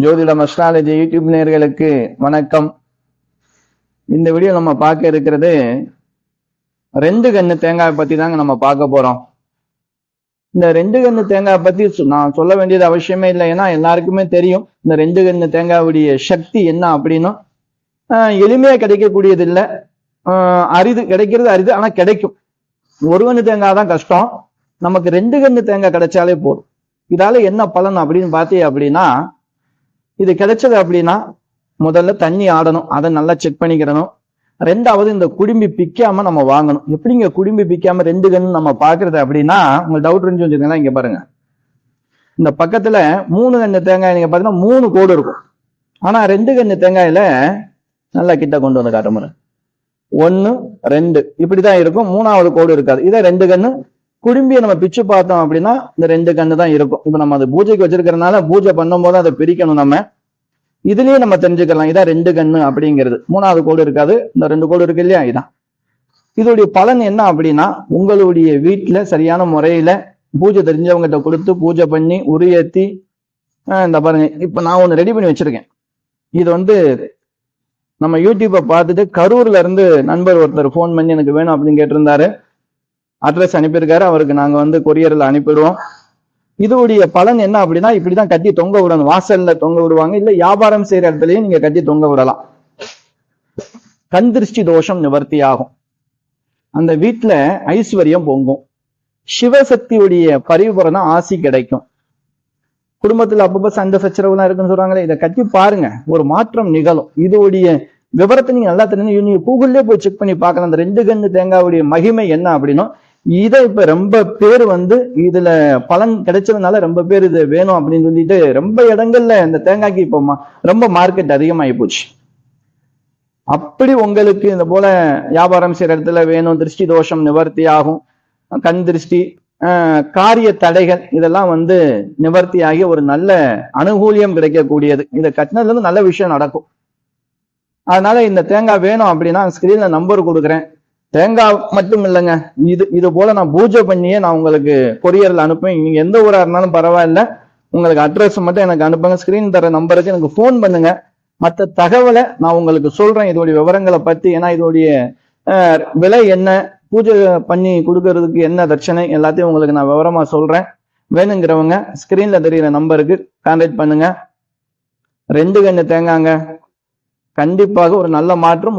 ஜோதிடம் astrology YouTube நேயர்களுக்கு வணக்கம். இந்த வீடியோ நம்ம பார்க்க இருக்கிறது ரெண்டு கண்ணு தேங்காய் பத்தி தாங்க நம்ம பார்க்க போறோம். இந்த ரெண்டு கண்ணு தேங்காய் பத்தி நான் சொல்ல வேண்டியது அவசியமே இல்லை ஏன்னா எல்லாருக்குமே தெரியும் இந்த ரெண்டு கண்ணு தேங்காயுடைய சக்தி என்ன அப்படின்னும் ஆஹ் எளிமையா கிடைக்கக்கூடியது இல்லை. ஆஹ் அரிது கிடைக்கிறது அரிது ஆனா கிடைக்கும். ஒரு கண்ணு தேங்காய் தான் கஷ்டம். நமக்கு ரெண்டு கண்ணு தேங்காய் கிடைச்சாலே போதும். இதால என்ன பலன் அப்படின்னு பார்த்தீங்க அப்படின்னா இது கிடைச்சது அப்படின்னா முதல்ல தண்ணி ஆடணும். அதை நல்லா செக் பண்ணிக்கிறணும். ரெண்டாவது இந்த குடும்பி பிக்காம நம்ம வாங்கணும். எப்படிங்க குடும்பி பிக்காம ரெண்டு கண்ணு நம்ம பாக்குறது அப்படின்னா உங்க டவுட் இருந்து வச்சுருக்கீங்களா இங்க பாருங்க. இந்த பக்கத்துல மூணு கண்ணு தேங்காய் நீங்க பாத்தீங்கன்னா மூணு கோடு இருக்கும். ஆனா ரெண்டு கண்ணு தேங்காயில நல்லா கிட்ட கொண்டு வந்து காட்டுமுறை ஒன்னு ரெண்டு. இப்படிதான் இருக்கும். மூணாவது கோடு இருக்காது. இதே ரெண்டு கண்ணு குடும்பியை நம்ம பிச்சு பார்த்தோம் அப்படின்னா இந்த ரெண்டு கண்ணு தான் இருக்கும். இப்ப நம்ம அது பூஜைக்கு வச்சிருக்கிறதுனால பூஜை பண்ணும்போது அதை பிரிக்கணும் நம்ம. இதுலயே நம்ம தெரிஞ்சுக்கலாம் இதான் ரெண்டு கண்ணு அப்படிங்கிறது. மூணாவது கோடு இருக்காது. இந்த ரெண்டு கோடு இருக்கு இல்லையா? இதான். இதோடைய பலன் என்ன அப்படின்னா உங்களுடைய வீட்டுல சரியான முறையில பூஜை தெரிஞ்சவங்ககிட்ட கொடுத்து பூஜை பண்ணி உரியேத்தி இந்த பாருங்க. இப்ப நான் ஒன்று ரெடி பண்ணி வச்சிருக்கேன். இது வந்து நம்ம யூடியூப்பை பார்த்துட்டு கரூர்ல இருந்து நண்பர் ஒருத்தர் ஃபோன் பண்ணி எனக்கு வேணும் அப்படின்னு கேட்டிருந்தாரு. அட்ரஸ் அனுப்பியிருக்காரு. அவருக்கு நாங்க வந்து கொரியர்ல அனுப்பிடுவோம். இதோடைய பலன் என்ன அப்படின்னா இப்படிதான் கட்டி தொங்க விடணும். வாசல்ல தொங்க விடுவாங்க. இல்ல வியாபாரம் செய்யற இடத்துலயும் நீங்க கட்டி தொங்க விடலாம். கண் திருஷ்டி தோஷம் நிவர்த்தி ஆகும் அந்த வீட்டுல ஐஸ்வர்யம் பொங்கும். சிவசக்தியுடைய பரிபூரண ஆசி கிடைக்கும். குடும்பத்துல அப்பப்ப சண்டை சச்சரவுலாம் இருக்குன்னு சொல்றாங்களே இதை கட்டி பாருங்க. ஒரு மாற்றம் நிகழும். இதோடைய விவரத்தை நீங்க நல்லா தெரிஞ்சு நீங்க கூகுள்லயே போய் செக் பண்ணி பார்க்கலாம். அந்த ரெண்டு கண்ணு தேங்காவுடைய மகிமை என்ன அப்படின்னா இதை இப்ப ரொம்ப பேர் வந்து இதுல பலன் கிடைச்சதுனால ரொம்ப பேர் இது வேணும் அப்படின்னு சொல்லிட்டு ரொம்ப இடங்கள்ல இந்த தேங்காய்க்கு இப்போ ரொம்ப மார்க்கெட் அதிகமாகி போச்சு. அப்படி உங்களுக்கு இந்த போல வியாபாரம் செய்யற இடத்துல வேணும் திருஷ்டி தோஷம் நிவர்த்தி ஆகும் கண் திருஷ்டி காரிய தடைகள் இதெல்லாம் வந்து நிவர்த்தி ஆகி ஒரு நல்ல அனுகூலியம் கிடைக்கக்கூடியது. இதை கட்டினதுல இருந்து நல்ல விஷயம் நடக்கும். அதனால இந்த தேங்காய் வேணும் அப்படின்னா ஸ்கிரீன்ல நம்பர் கொடுக்குறேன். தேங்காய் மட்டும் இல்லைங்க. இது இது போல நான் பூஜை பண்ணியே நான் உங்களுக்கு கொரியரில் அனுப்புவேன். நீங்க எந்த ஊரா இருந்தாலும் பரவாயில்ல. உங்களுக்கு அட்ரஸ் மட்டும் எனக்கு அனுப்புங்க. ஸ்கிரீன் தர நம்பருக்கு எனக்கு ஃபோன் பண்ணுங்க. மற்ற தகவலை நான் உங்களுக்கு சொல்றேன். இதோடைய விவரங்களை பத்தி ஏன்னா இதோடைய விலை என்ன பூஜை பண்ணி கொடுக்கறதுக்கு என்ன தட்சணை எல்லாத்தையும் உங்களுக்கு நான் விவரமா சொல்றேன். வேணுங்கிறவங்க ஸ்கிரீன்ல தெரியுற நம்பருக்கு கான்டாக்ட் பண்ணுங்க. ரெண்டு கண்ணு தேங்காங்க. கண்டிப்பாக ஒரு நல்ல மாற்றம்